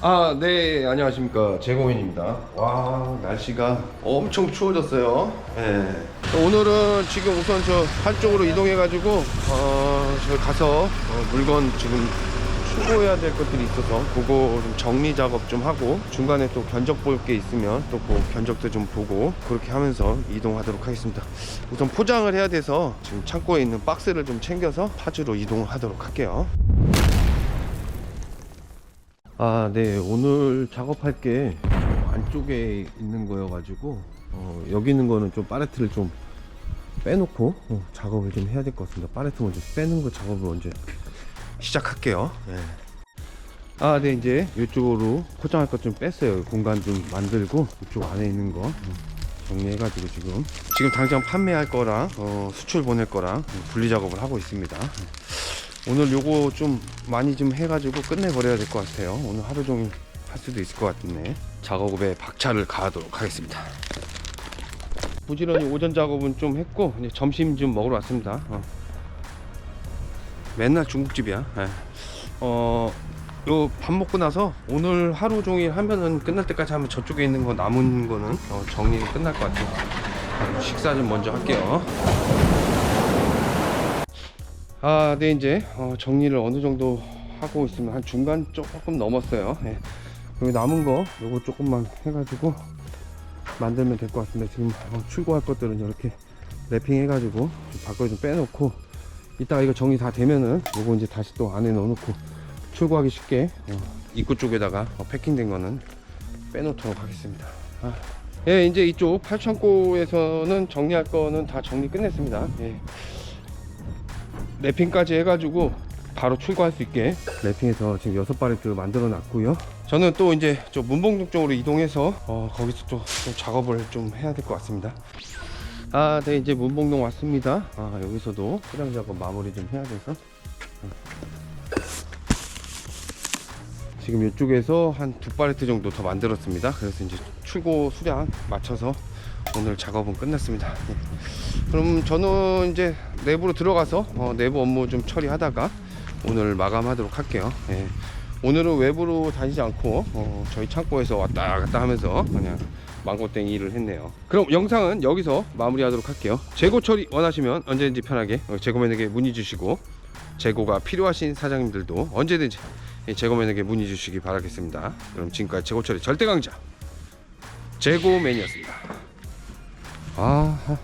아, 네, 안녕하십니까. 재고민입니다. 와, 날씨가 엄청 추워졌어요. 예. 오늘은 지금 우선 저 한쪽으로 이동해가지고, 어, 저 가서 어, 물건 지금 수거해야 될 것들이 있어서 그거 좀 정리 작업 좀 하고 중간에 또 견적 볼 게 있으면 또 그 견적도 좀 보고 그렇게 하면서 이동하도록 하겠습니다. 우선 포장을 해야 돼서 지금 창고에 있는 박스를 좀 챙겨서 파주로 이동하도록 할게요. 아, 네. 오늘 작업할 게 안쪽에 있는 거여가지고, 어, 여기 있는 거는 좀 팔레트를 좀 빼놓고, 어, 작업을 좀 해야 될 것 같습니다. 팔레트 먼저 빼는 거 작업을 먼저 시작할게요. 네. 아, 네. 이제 이쪽으로 포장할 것 좀 뺐어요. 공간 좀 만들고, 이쪽 안에 있는 거. 음, 정리해가지고 지금 지금 당장 판매할 거랑 어, 수출 보낼 거랑 분리 작업을 하고 있습니다. 오늘 요거 좀 많이 좀 해가지고 끝내버려야 될 것 같아요. 오늘 하루 종일 할 수도 있을 것 같네. 작업에 박차를 가하도록 하겠습니다. 부지런히 오전 작업은 좀 했고 이제 점심 좀 먹으러 왔습니다. 어. 맨날 중국집이야. 예. 어, 요 밥 먹고 나서 오늘 하루 종일 하면은 끝날 때까지 하면 저쪽에 있는 거 남은 거는 어, 정리 끝날 것 같아요. 아, 식사 좀 먼저 할게요. 아, 네 이제 어, 정리를 어느 정도 하고 있으면 한 중간 조금 넘었어요. 예. 여기 남은 거 요거 조금만 해가지고 만들면 될 것 같습니다. 지금 어, 출고할 것들은 이렇게 랩핑 해가지고 좀 밖으로 좀 빼놓고 이따가 이거 정리 다 되면은 요거 이제 다시 또 안에 넣어놓고 출고하기 쉽게 어, 입구 쪽에다가 어, 패킹된 거는 빼놓도록 하겠습니다. 아. 예, 이제 이쪽 팔창고에서는 정리할 거는 다 정리 끝냈습니다. 예. 랩핑까지 해가지고 바로 출고할 수 있게 랩핑해서 지금 여섯 바레트 만들어 놨고요. 저는 또 이제 저 문봉동 쪽으로 이동해서 어, 거기서 또, 좀 작업을 좀 해야 될 것 같습니다. 아, 네 이제 문봉동 왔습니다. 아, 여기서도 포장 작업 마무리 좀 해야 돼서 어. 지금 이쪽에서 한 두 바레트 정도 더 만들었습니다. 그래서 이제 출고 수량 맞춰서 오늘 작업은 끝났습니다. 네. 그럼 저는 이제 내부로 들어가서 어, 내부 업무 좀 처리하다가 오늘 마감하도록 할게요. 예. 오늘은 외부로 다니지 않고 어, 저희 창고에서 왔다 갔다 하면서 그냥 망고땡이 일을 했네요. 그럼 영상은 여기서 마무리하도록 할게요. 재고 처리 원하시면 언제든지 편하게 어, 재고맨에게 문의 주시고 재고가 필요하신 사장님들도 언제든지 이 재고맨에게 문의 주시기 바라겠습니다. 그럼 지금까지 재고 처리 절대 강자 재고맨이었습니다. 아.